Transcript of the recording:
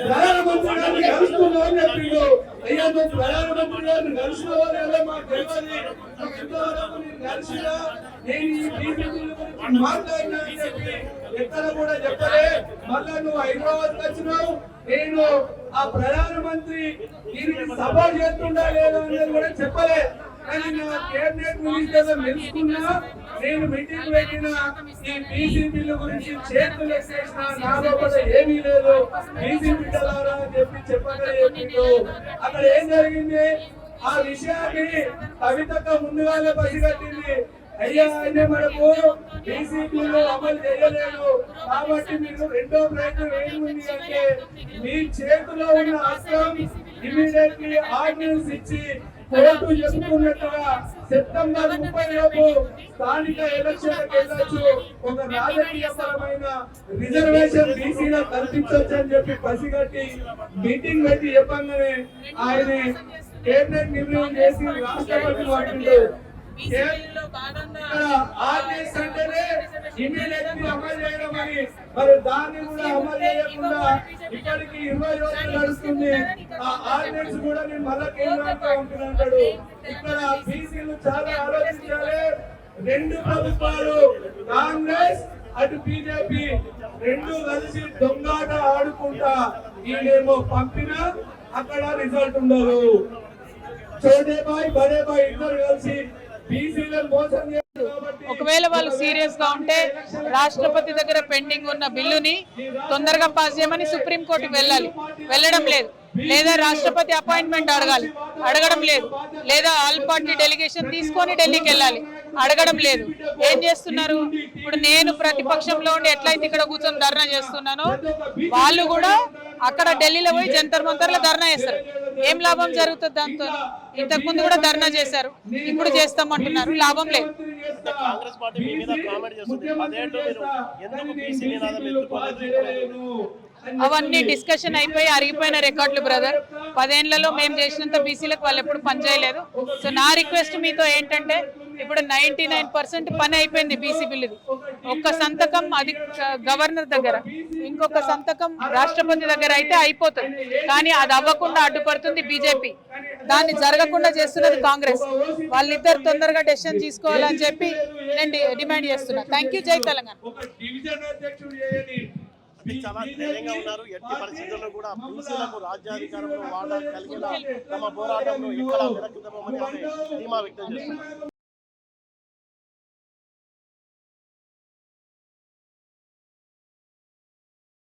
ప్రధానమంత్రి గారిని కలుస్తున్నామని చెప్పిండు అయ్యా నువ్వు ప్రధానమంత్రి గారిని కలిసినావో లేదో మాకు తెలియదు నువ్వు ఇంతవరకు నేను కలిసినా నేను ఈ బీజేపీ గురించి మాట్లాడినా అని చెప్పి ఎక్కడ కూడా చెప్పలే. మళ్ళా నువ్వు హైదరాబాద్ వచ్చినావు. నేను ఆ ప్రధానమంత్రి దీనికి సభ చేస్తుండా లేదో అనేది కూడా చెప్పలే. కానీ నా కేబినెట్ మినిస్టర్ తెలుసుకున్నా నేను మీటింగ్ పెట్టిన ఈ బీసీ బిల్లు గురించి చేతులు ఎక్కేసిన నా లోపల ఏమీ లేదు. బీసీ బిడ్డలారా అని చెప్పి చెప్పగా చెప్పిండు అక్కడ ఏం జరిగింది? ఆ విషయాన్ని కవితక్క ముందుగానే పసిగట్టింది అయ్యా ఆయన మనకు బీసీ బిల్లు అమలు చేయలేదు. కాబట్టి మీకు రెండో ప్రయత్నం ఏముంది అంటే మీ చేతిలో ఉన్న అస్త్రం ఇమీడియట్లీ ఆర్డినెన్స్ ఇచ్చి కోర్టు చెప్పుకున్నట్టుగా సెప్టెంబర్ ముప్పై లోపు స్థానిక ఎలక్షన్లకు వెళ్ళొచ్చు. ఒక రాజకీయపరమైన రిజర్వేషన్ బీసీలో కల్పించవచ్చు అని చెప్పి పసిగట్టి మీటింగ్ పెట్టి చెప్పంగానే ఆయన కేబినెట్ నిర్ణయం చేసి రాష్ట్రపతి పంపిండు అంటేనే ఇమీడియట్లీ అమలు చేయడం అని మరి. దాన్ని కూడా అమలు చేయకుండా ఇప్పటికి ఇరవై రోజులు నడుస్తుంది. ఆ ఆర్డినెన్స్ కూడా నేను మళ్ళా ఇక్కడ బీసీలు చాలా ఆలోచించాలి. రెండు ప్రభుత్వాలు కాంగ్రెస్ అటు బీజేపీ రెండు కలిసి దొంగాట ఆడుకుంటా ఈయనేమో పంపినా అక్కడ రిజల్ట్ ఉండదు. చోటే బాయ్ బడే బాయ్ ఇద్దరు కలిసి ఒకవేళ వాళ్ళు సీరియస్గా ఉంటే రాష్ట్రపతి దగ్గర పెండింగ్ ఉన్న బిల్లుని తొందరగా పాస్ చేయమని సుప్రీంకోర్టుకు వెళ్ళాలి. వెళ్ళడం లేదు. లేదా రాష్ట్రపతి అపాయింట్మెంట్ అడగాలి. అడగడం లేదు. లేదా ఆల్ పార్టీ డెలిగేషన్ తీసుకొని ఢిల్లీకి వెళ్ళాలి. అడగడం లేదు. ఏం చేస్తున్నారు? ఇప్పుడు నేను ప్రతిపక్షంలో ఉండి ఎట్లయితే ఇక్కడ కూర్చొని ధర్నా చేస్తున్నానో వాళ్ళు కూడా అక్కడ ఢిల్లీలో పోయి జంతర్ మంతర్లో ధర్నా చేస్తారు. ఏం లాభం జరుగుతుంది దాంతో? ఇంతకు ముందు కూడా ధర్నా చేశారు. ఇప్పుడు చేస్తామంటున్నారు. లాభం లేదు. కాంగ్రెస్ పార్టీ మీ మీద కామెంట్ చేస్తుంది. పదేళ్ళు మీరు ఎందుకు బీసీ నినాదం ఎత్తుకోలేదు? అవన్నీ డిస్కషన్ అయిపోయి అరిగిపోయిన రికార్డులు బ్రదర్. పదేళ్ళలో మేము చేసినంత బీసీలకు వాళ్ళు ఎప్పుడు పనిచేయలేదు సో నా రిక్వెస్ట్ మీతో ఏంటంటే ఇప్పుడు నైన్టీ నైన్ పర్సెంట్ పని అయిపోయింది బీసీ బిల్లుది ఒక్క సంతకం అది గవర్నర్ దగ్గర ఇంకొక సంతకం రాష్ట్రపతి దగ్గర అయితే అయిపోతుంది. కానీ అది అవ్వకుండా అడ్డుపడుతుంది బీజేపీ. దాన్ని జరగకుండా చేస్తున్నది కాంగ్రెస్. వాళ్ళిద్దరు తొందరగా డెసిషన్ తీసుకోవాలని చెప్పి నేను డిమాండ్ చేస్తున్నా. Thank you. జై తెలంగాణ. చాలా ధైర్యంగా ఉన్నారు. ఎట్టి పరిస్థితుల్లో కూడా బీసీలకు రాజ్యాధికారంలో వాడా కలిగిన తమ పోరాటంలో ఎక్కడ వెనక్కి తప్పమని ఆమె ధీమా వ్యక్తం చేస్తున్నారు